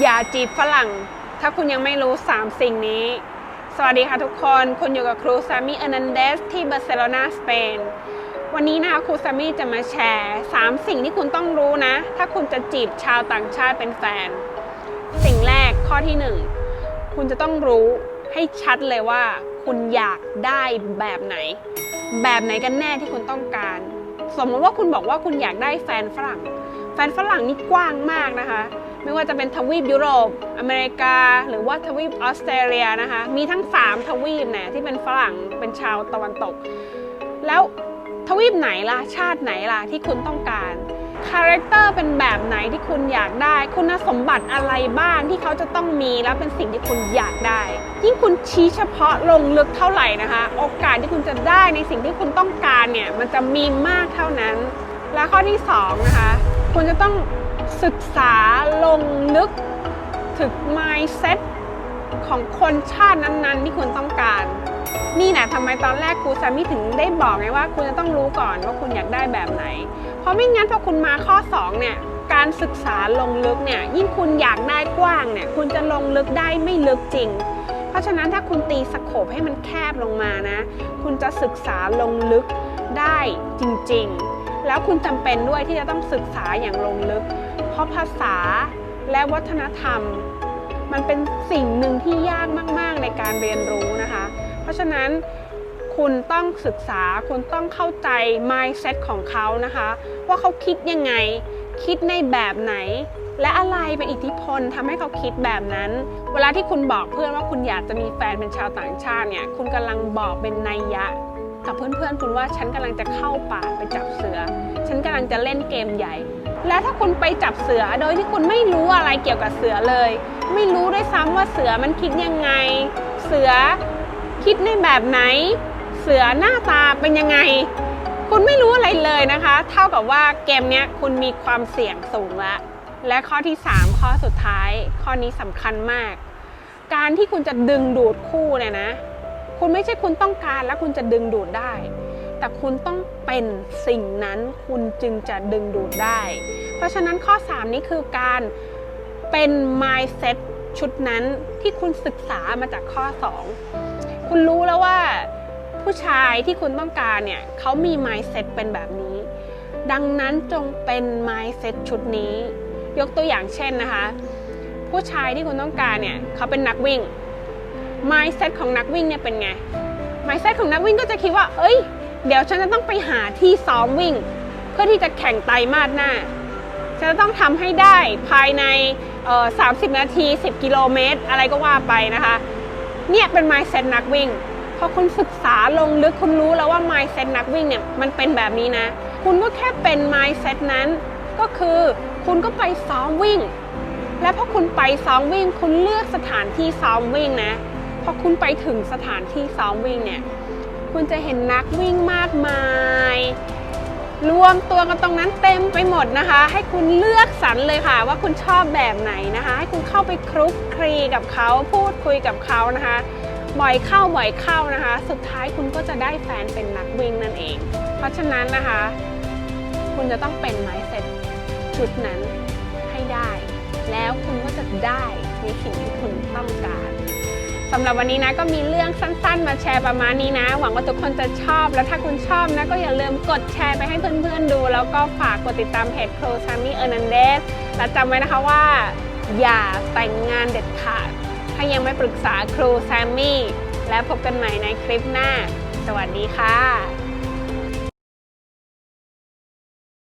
อย่าจีบฝรั่ง ถ้าคุณยังไม่รู้ 3 สิ่งนี้ สวัสดีค่ะทุกคน คุณอยู่กับครูซามิเอนันเดสที่บาร์เซโลนาสเปน วันนี้นะคะครูซามิจะมาแชร์ 3 สิ่งที่คุณต้องรู้นะ ถ้าคุณจะจีบชาวต่างชาติเป็นแฟน สิ่งแรกข้อที่ 1 คุณจะต้องรู้ให้ชัดเลยว่า คุณอยากได้แบบไหน แบบไหนกันแน่ที่คุณต้องการ สมมติว่าคุณบอกว่าคุณอยากได้แฟนฝรั่ง แฟนฝรั่งนี่กว้างมากนะคะ ไม่ว่าจะเป็นทวีปยุโรป อเมริกา หรือว่าทวีปออสเตรเลียนะคะ มีทั้ง 3 ทวีปเนี่ยที่เป็นฝรั่งเป็นชาวตะวันตก แล้วทวีปไหนล่ะ ชาติไหนล่ะที่คุณต้องการคาแรคเตอร์เป็นแบบไหนที่คุณอยากได้ คุณสมบัติอะไรบ้างที่เขาจะต้องมีแล้วเป็นสิ่งที่คุณอยากได้ ยิ่งคุณชี้เฉพาะลงลึกเท่าไหร่นะคะ โอกาสที่คุณจะได้ในสิ่งที่คุณต้องการเนี่ยมันจะมีมากเท่านั้น และข้อที่สองนะคะคุณจะต้อง ศึกษาลงลึกถึง mindset ของคนชาตินั้นๆ ที่คุณต้องการ นี่นะทำไมตอนแรกครูแซมมี่ถึงได้บอกไงว่า คุณจะต้องรู้ก่อนว่าคุณอยากได้แบบไหน เพราะไม่งั้นพอคุณมาข้อ 2 เนี่ย การศึกษาลงลึกเนี่ย ยิ่งคุณอยากได้กว้างเนี่ย คุณจะลงลึกได้ไม่ลึกจริง เพราะฉะนั้นถ้าคุณตีสโคปให้มันแคบลงมานะ คุณจะศึกษาลงลึกได้จริง ๆ แล้วคุณจำเป็นด้วยที่จะต้องศึกษาอย่างลงลึก ราะภาษาและวัฒนธรรม มันเป็นสิ่งหนึ่งที่ยากมาก ๆ ในการเรียนรู้นะคะ เพราะฉะนั้นคุณต้องศึกษาคุณต้องเข้าใจ mindset ของเขานะคะ ว่าเขาคิดยังไง คิดในแบบไหน และอะไรเป็นอิทธิพลทำให้เขาคิดแบบนั้น เวลาที่คุณบอกเพื่อนว่าคุณอยากจะมีแฟนเป็นชาวต่างชาติเนี่ยคุณกำลังบอกเป็นนัยยะ กับเพื่อนๆ คุณว่าฉันกำลังจะเข้าป่าไปจับเสือ ฉันกำลังจะเล่นเกมใหญ่ และถ้าคุณไปจับเสือโดยที่คุณไม่รู้อะไรเกี่ยวกับเสือเลย ไม่รู้ด้วยซ้ำว่าเสือมันคิดยังไง เสือคิดในแบบไหน เสือหน้าตาเป็นยังไง คุณไม่รู้อะไรเลยนะคะ เท่ากับว่าเกมนี้คุณมีความเสี่ยงสูงล้วและข้อที่ 3 ข้อสุดท้าย ข้อนี้สำคัญมาก การที่คุณจะดึงดูดคู่เนี่ยนะ คุณไม่ใช่คุณต้องการแล้วคุณจะดึงดูดได้ แต่คุณต้องเป็นสิ่งนั้นคุณจึงจะดึงดูดได้ เพราะฉะนั้นข้อ 3 นี้คือการเป็น mindset ชุดนั้นที่คุณศึกษามาจากข้อ 2 คุณรู้แล้วว่าผู้ชายที่คุณต้องการเนี่ยเขามี mindset เป็นแบบนี้ ดังนั้นจงเป็น mindset ชุดนี้ ยกตัวอย่างเช่นนะคะ ผู้ชายที่คุณต้องการเนี่ยเขาเป็นนักวิ่ง mindset ของนักวิ่งเนี่ยเป็นไง mindset ของนักวิ่งก็จะคิดว่า เอ้ย เดี๋ยวฉันจะต้องไปหาที่ซ้อมวิ่ง เพื่อที่จะแข่งไตรมาสหน้า ฉันจะต้องทำให้ได้ภายในเอ่อ30 นาที 10 กิโลเมตร อะไรก็ว่าไปนะคะ เนี่ยเป็น mindset นักวิ่งพอคุณศึกษาลงลึกคุณรู้แล้วว่า mindset นักวิ่งเนี่ยมันเป็นแบบนี้นะ คุณก็แค่เป็น mindset นั้นก็คือคุณก็ไปซ้อมวิ่ง และพอคุณไปซ้อมวิ่ง คุณเลือกสถานที่ซ้อมวิ่งนะพอคุณไปถึงสถานที่ซ้อมวิ่งเนี่ย คุณจะเห็นนักวิ่งมากมายรวมตัวกันตรงนั้นเต็มไปหมดนะคะ ให้คุณเลือกสรรเลยค่ะ ว่าคุณชอบแบบไหนนะคะ ให้คุณเข้าไปคลุกคลีกับเขาพูดคุยกับเขานะคะ บ่อยเข้าบ่อยเข้านะคะ สุดท้ายคุณก็จะได้แฟนเป็นนักวิ่งนั่นเอง เพราะฉะนั้นนะคะ คุณจะต้องเป็น mindset ชุดนั้นให้ได้ แล้วคุณก็จะได้ในสิ่งที่คุณต้องการำหรับวันนี้นะก็มีเรื่องสั้นๆ มาแชร์ประมาณนี้นะ หวังว่าทุกคนจะชอบ แล้วถ้าคุณชอบนะก็อย่าลืมกดแชร์ไปให้เพื่อนๆดู แล้วก็ฝากกดติดตามเพจโครซามิเออร์นันเดสและจำไว้นะคะว่า อย่าแต่งงานเด็ดขาด ถ้ายังไม่ปรึกษาครูแซมมี่ และพบกันใหม่ในคลิปหน้า สวัสดีค่ะ